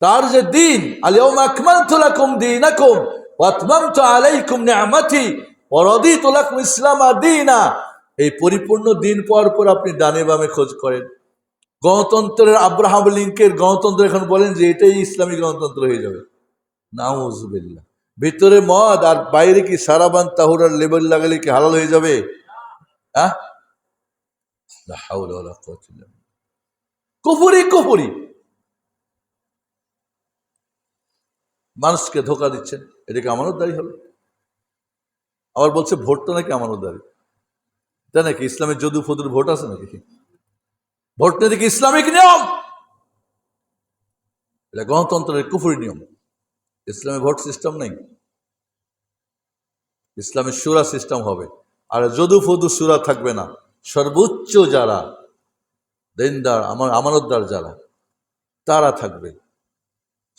তার যে দিন আলিয়াউম আকমালতু লাকুম দীনাকুম ওয়া আতমামতু আলাইকুম এই পরিপূর্ণ দিন পর পর আপনি ডানে বামে খোঁজ করেন। গণতন্ত্রের আব্রাহাম লিঙ্কের গণতন্ত্র এখন বলেন যে এটাই ইসলামী গণতন্ত্র হয়ে যাবে। নাউজুবিল্লাহ। ভিতরে মদ আর বাইরে কি সারাবান তাহুরার লেবেল লাগালে কি হালাল হয়ে যাবে? হ্যাঁ। কুফরি কুফরি। মানুষকে ধোকা দিচ্ছেন এটাকে আমানতদারি হবে? আবার বলছে ভোটটা নাকি আমানতদারি? তাই নাকি ইসলামের যদু ফদুর ভোট আছে নাকি? ভোট দেখি ইসলামিক নিয়ম! এটা গণতন্ত্রের কুফুরি নিয়ম। ইসলামে ভোট সিস্টেম নেই। ইসলামের সুরা সিস্টেম হবে। আর যদু ফদু সুরা থাকবে না। সর্বোচ্চ যারা, দেনদার আমার আমানতদার যারা, তারা থাকবে।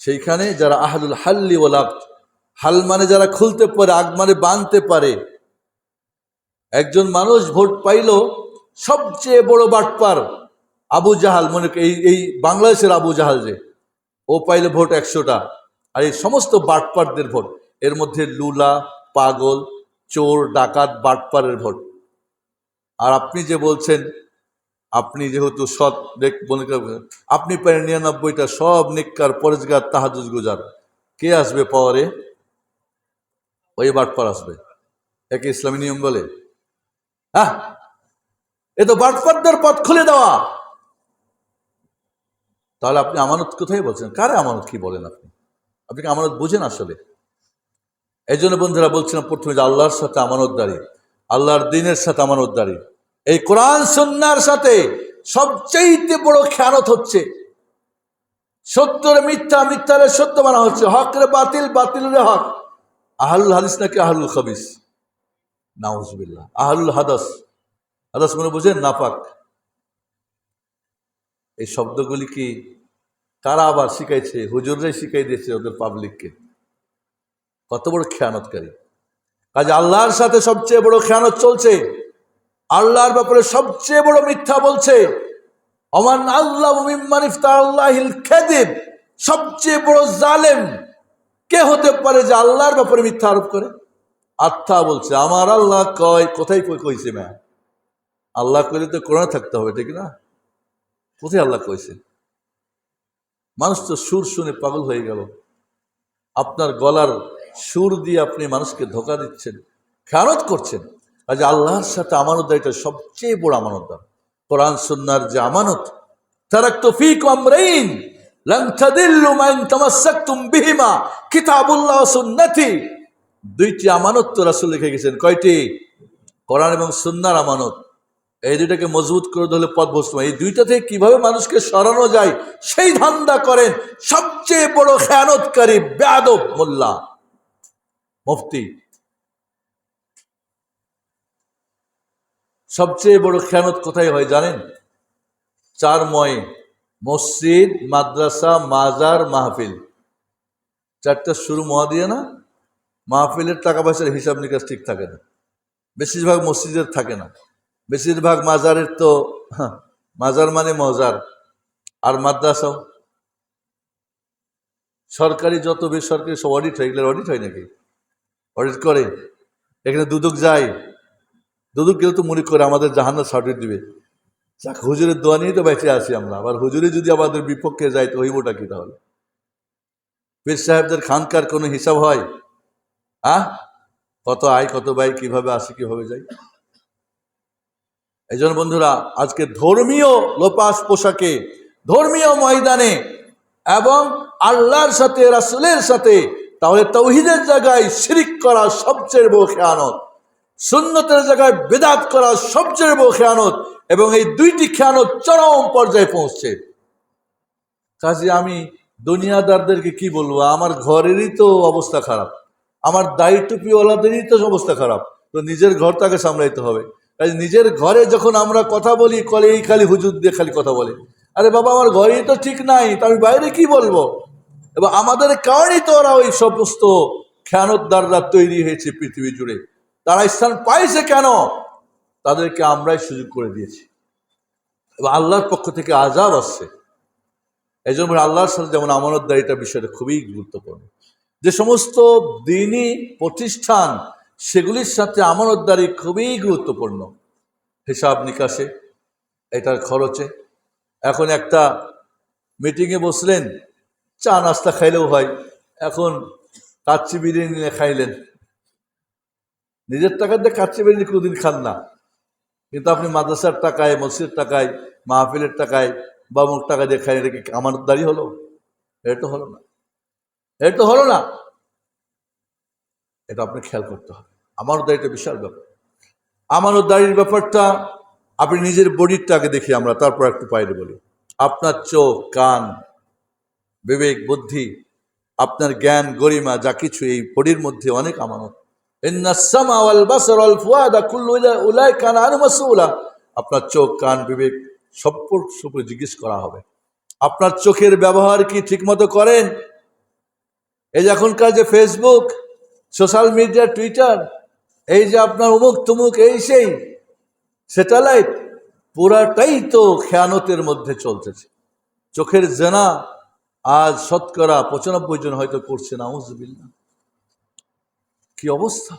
সেইখানে যারা আহলুল হাল্লি ওয়াল আক্ত হাল মানে যারা খুলতে পারে, আগ মানে বাঁধতে পারে। একজন মানুষ ভোট পাইল, সবচেয়ে বড় বাটপার আবু জাহাল, মনে এই এই বাংলাদেশের আবু জাহাল যে, ও পাইলে ভোট একশোটা। আর এই সমস্ত বাটপারদের ভোট, এর মধ্যে লুলা, পাগল, চোর, ডাকাত বাটপারের ভোট। আর আপনি যে বলছেন আপনি যেহেতু সৎ আপনি পারেন নিরানব্বইটা সব নিকার পরেজগার তাহাজুজ গুজার। কে আসবে পাওয়ারে? ওই বাটপার আসবে। একে ইসলামী নিয়ম বলে। হ্যাঁ? এ তো বাটপারদের পথ খুলে দেওয়া। তাহলে আপনি আমানত কোথায় বলছেন? কারে আমানত কি বলেন আপনি? আপনি কি আমানত বুঝেন আসলে? এই জন্য বন্ধুরা বলছিলাম প্রথমে যে আল্লাহর সাথে আমানতদারি, আল্লাহর দিনের সাথে আমানতদারি। এই কোরআন সন্ন্যার সাথে সবচেয়ে বড় খেয়ানত হচ্ছে। সত্যরে মিথ্যা, মিথ্যারে সত্য মানা হচ্ছে। হক হকরে বাতিল বাতিলের হক। আহলুল হাদিস নাকি আহলুল খবিস? নাউজবিল্লাহ। আহলুল হাদাস। হাদাস মনে বুঝেন নাপাক। এই শব্দগুলি কি কারা আবার শিখাইছে? হুজুররাই শিখাই দিয়েছে ওদের পাবলিককে কত বড় খেয়ানতকারী। কাজে আল্লাহর সাথে সবচেয়ে বড় খেয়ানত চলছে আল্লাহর ব্যাপারে সবচেয়ে বড় মিথ্যা বলছে অমান আল্লাহ আল্লাহিল খেদিব সবচেয়ে বড় জালেম কে হতে পারে যে আল্লাহর ব্যাপারে মিথ্যা আরোপ করে? আত্মা বলছে, আমার আল্লাহ কয় কোথায় কই কইছে ম্যা আল্লাহ কইলে তো কোরআনে থাকতে হবে, ঠিক না? কোথায় আল্লাহ কইছে? মানুষ তো সুর শুনে পাগল হয়ে গেল। আপনার গলার সুর দিয়ে আপনি মানুষকে ধোকা দিচ্ছেন, খেয়ানত করছেন। আজ আল্লাহর সাথে আমানত এটা সবচেয়ে বড় আমানতদার কোরআন, সুন্নার যে আমানত তারাক্তু ফীকুম আমরাইন। দুইটি আমানত তো রাসূল লিখে গেছেন। কয়টি? কোরআন এবং সুন্নার আমানত। এই দুইটাকে মজবুত করে ধরলে পথ বস্তু এই দুইটা থেকে কীভাবে মানুষকে সরানো যায়, সেই ধান্দা করেন সবচেয়ে বড় খেয়ানতকারী বেয়াদব মোল্লা, মুফতি। সবচেয়ে বড় খেয়ানত কোথায় হয় জানেন? চারময় মসজিদ মাদ্রাসা মাজার মাহফিল। চারটা শুরু মহা দিয়ে না মাহফিলের টাকা পয়সার হিসাব নিকাশ ঠিক থাকে না। বেশিরভাগ মসজিদের থাকে না। বেশিরভাগ মাজারের তো হ্যাঁ, মাজার মানে মজার। আর মাদ্রাসাও। সরকারি যত বেসরকারি সব অডিট হয় এগুলোর অডিট হয় নাকি? অডিট করে। এখানে দুদক যায়। দুদক গেলে তো মনে করে আমাদের জাহান্নার সার্টিফিকেট দিবে। যাক, হুজুরের দোয়া নিয়ে তো বেঁচে আছি আমরা। আবার হুজুরে যদি আমাদের বিপক্ষে যায়, তো হইবটা কি তাহলে? পীর সাহেবদের খানকার কোনো হিসাব হয়? আহ কত আয়, কত ব্যয়, কীভাবে আসে, কীভাবে যাই এই জন্য বন্ধুরা, আজকে ধর্মীয় লোপাস পোশাকে, ধর্মীয় ময়দানে এবং আল্লাহর সাথে, রাসুলের সাথে, তাহলে তৌহিদের জায়গায় শিরিক করা সবচেয়ে বড় খেয়ানত। সুন্নতের জায়গায় বেদাত করা সবচেয়ে বড় খেয়ানত এবং এই দুইটি খেয়ানত চরম পর্যায়ে পৌঁছছে। কাজে, আমি দুনিয়াদারদেরকে কি বলব? আমার ঘরেরই তো অবস্থা খারাপ। আমার দায়ী টুপিওয়ালাদেরই তো অবস্থা খারাপ। তো নিজের ঘর তাকে সামলাইতে হবে। কাজে, নিজের ঘরে যখন আমরা কথা বলি কলে এই খালি হুজুর দিয়ে খালি কথা বলে। আরে বাবা, আমার ঘরেই তো ঠিক নাই, তো আমি বাইরে কি বলব? এবং আমাদের কারণেই তো ওরা ওই সমস্ত খেয়ানতদাররা তৈরি হয়েছে পৃথিবী জুড়ে। তারা স্থান পাইছে কেন? তাদেরকে আমরাই সুযোগ করে দিয়েছি। এবং আল্লাহর পক্ষ থেকে আজাব আসছে। এই জন্য আল্লাহর সাথে যেমন আমানতদারিটা বিষয়টা খুবই গুরুত্বপূর্ণ। যে সমস্ত দিনই প্রতিষ্ঠান, সেগুলির সাথে আমানতদারি খুবই গুরুত্বপূর্ণ। হিসাব নিকাশে, এটার খরচে। এখন একটা মিটিংয়ে বসলেন, চা নাস্তা খাইলেও হয়। এখন কাচ্চি বিরিয়ানি খাইলেন। নিজের টাকা দিয়ে কাচ্চি বিরিয়ানি কোনোদিন খান না। কিন্তু আপনি মাদ্রাসার টাকায়, মসজিদের টাকায়, মাহফিলের টাকায় বা মুখ টাকা দিয়ে খাই এটা কি আমার দাঁড়ি হলো? এটা তো হলো না। এটা তো হলো না। এটা আপনি খেয়াল করতে হবে। আমার দাঁড়িটা বিশাল ব্যাপার। আমার দাঁড়ির ব্যাপারটা আপনি নিজের বডিরটাকে দেখি আমরা তারপর একটু বাইরে বলি। আপনার চোখ, কান, বিবেক, বুদ্ধি, আপনার জ্ঞান, গরিমা, যা কিছু এই বডির মধ্যে অনেক আমানত। আপনার চোখ, কান, বিবেক সব উপরে জিজ্ঞেস করা হবে। আপনার চোখের ব্যবহার কি ঠিকমতো করেন? এই যে এখনকার যে ফেসবুক সোশ্যাল মিডিয়া টুইটার এই যে আপনার অমুক তুমুক, এই সেই স্যাটেলাইট পুরাটাই তো খেয়ানতের মধ্যে চলতেছে। চোখের জেনা আজ শতকরা পঁচানব্বই জন হয়তো করছে না কি অবস্থা?